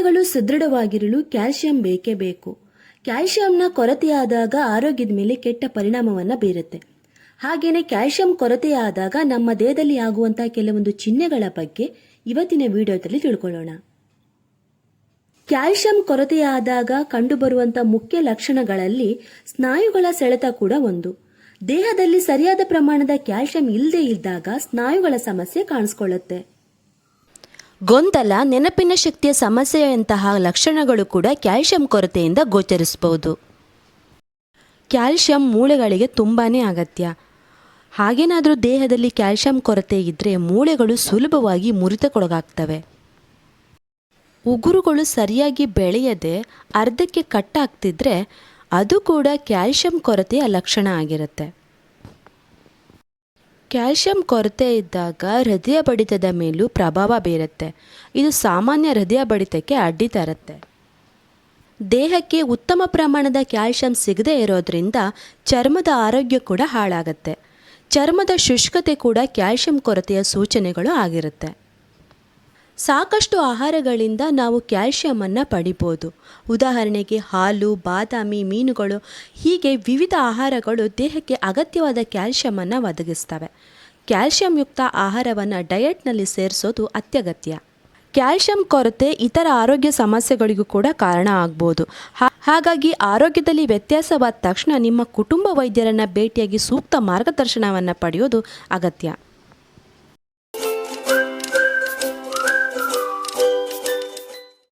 ಮೂಳೆಗಳು ಸದೃಢವಾಗಿರಲು ಕ್ಯಾಲ್ಸಿಯಂ ಬೇಕೇ ಬೇಕು. ಕ್ಯಾಲ್ಸಿಯಂನ ಕೊರತೆಯಾದಾಗ ಆರೋಗ್ಯದ ಮೇಲೆ ಕೆಟ್ಟ ಪರಿಣಾಮವನ್ನು ಬೀರುತ್ತೆ. ಹಾಗೆಯೇ ಕ್ಯಾಲ್ಸಿಯಂ ಕೊರತೆಯಾದಾಗ ನಮ್ಮ ದೇಹದಲ್ಲಿ ಆಗುವಂತಹ ಕೆಲವೊಂದು ಚಿಹ್ನೆಗಳ ಬಗ್ಗೆ ಇವತ್ತಿನ ವಿಡಿಯೋದಲ್ಲಿ ತಿಳ್ಕೊಳ್ಳೋಣ. ಕ್ಯಾಲ್ಸಿಯಂ ಕೊರತೆಯಾದಾಗ ಕಂಡುಬರುವಂಥ ಮುಖ್ಯ ಲಕ್ಷಣಗಳಲ್ಲಿ ಸ್ನಾಯುಗಳ ಸೆಳೆತ ಕೂಡ ಒಂದು. ದೇಹದಲ್ಲಿ ಸರಿಯಾದ ಪ್ರಮಾಣದ ಕ್ಯಾಲ್ಸಿಯಂ ಇಲ್ಲದೇ ಇದ್ದಾಗ ಸ್ನಾಯುಗಳ ಸಮಸ್ಯೆ ಕಾಣಿಸ್ಕೊಳ್ಳುತ್ತೆ. ಗೊಂದಲ, ನೆನಪಿನ ಶಕ್ತಿಯ ಸಮಸ್ಯೆಯಂತಹ ಲಕ್ಷಣಗಳು ಕೂಡ ಕ್ಯಾಲ್ಶಿಯಂ ಕೊರತೆಯಿಂದ ಗೋಚರಿಸಬಹುದು. ಕ್ಯಾಲ್ಸಿಯಂ ಮೂಳೆಗಳಿಗೆ ತುಂಬಾ ಅಗತ್ಯ. ಹಾಗೇನಾದರೂ ದೇಹದಲ್ಲಿ ಕ್ಯಾಲ್ಶಿಯಂ ಕೊರತೆ ಇದ್ದರೆ ಮೂಳೆಗಳು ಸುಲಭವಾಗಿ ಮುರಿತಕ್ಕೊಳಗಾಗ್ತವೆ. ಉಗುರುಗಳು ಸರಿಯಾಗಿ ಬೆಳೆಯದೆ ಅರ್ಧಕ್ಕೆ ಕಟ್ಟಾಗ್ತಿದ್ರೆ ಅದು ಕೂಡ ಕ್ಯಾಲ್ಸಿಯಂ ಕೊರತೆಯ ಲಕ್ಷಣ ಆಗಿರುತ್ತೆ. ಕ್ಯಾಲ್ಸಿಯಂ ಕೊರತೆ ಇದ್ದಾಗ ಹೃದಯ ಬಡಿತದ ಮೇಲೂ ಪ್ರಭಾವ ಬೀರುತ್ತೆ. ಇದು ಸಾಮಾನ್ಯ ಹೃದಯ ಬಡಿತಕ್ಕೆ ಅಡ್ಡಿ ತರುತ್ತೆ. ದೇಹಕ್ಕೆ ಉತ್ತಮ ಪ್ರಮಾಣದ ಕ್ಯಾಲ್ಶಿಯಂ ಸಿಗದೇ ಇರೋದ್ರಿಂದ ಚರ್ಮದ ಆರೋಗ್ಯ ಕೂಡ ಹಾಳಾಗುತ್ತೆ. ಚರ್ಮದ ಶುಷ್ಕತೆ ಕೂಡ ಕ್ಯಾಲ್ಶಿಯಂ ಕೊರತೆಯ ಸೂಚನೆಗಳು ಆಗಿರುತ್ತೆ. ಸಾಕಷ್ಟು ಆಹಾರಗಳಿಂದ ನಾವು ಕ್ಯಾಲ್ಶಿಯಮನ್ನು ಪಡಿಬೋದು. ಉದಾಹರಣೆಗೆ ಹಾಲು, ಬಾದಾಮಿ ಮೀನುಗಳು, ಹೀಗೆ ವಿವಿಧ ಆಹಾರಗಳು ದೇಹಕ್ಕೆ ಅಗತ್ಯವಾದ ಕ್ಯಾಲ್ಶಿಯಮನ್ನು ಒದಗಿಸ್ತವೆ. ಕ್ಯಾಲ್ಶಿಯಂಯುಕ್ತ ಆಹಾರವನ್ನು ಡಯಟ್ನಲ್ಲಿ ಸೇರಿಸೋದು ಅತ್ಯಗತ್ಯ. ಕ್ಯಾಲ್ಶಿಯಂ ಕೊರತೆ ಇತರ ಆರೋಗ್ಯ ಸಮಸ್ಯೆಗಳಿಗೂ ಕೂಡ ಕಾರಣ ಆಗ್ಬೋದು. ಹಾಗಾಗಿ ಆರೋಗ್ಯದಲ್ಲಿ ವ್ಯತ್ಯಾಸವಾದ ತಕ್ಷಣ ನಿಮ್ಮ ಕುಟುಂಬ ವೈದ್ಯರನ್ನು ಭೇಟಿಯಾಗಿ ಸೂಕ್ತ ಮಾರ್ಗದರ್ಶನವನ್ನು ಪಡೆಯೋದು ಅಗತ್ಯ.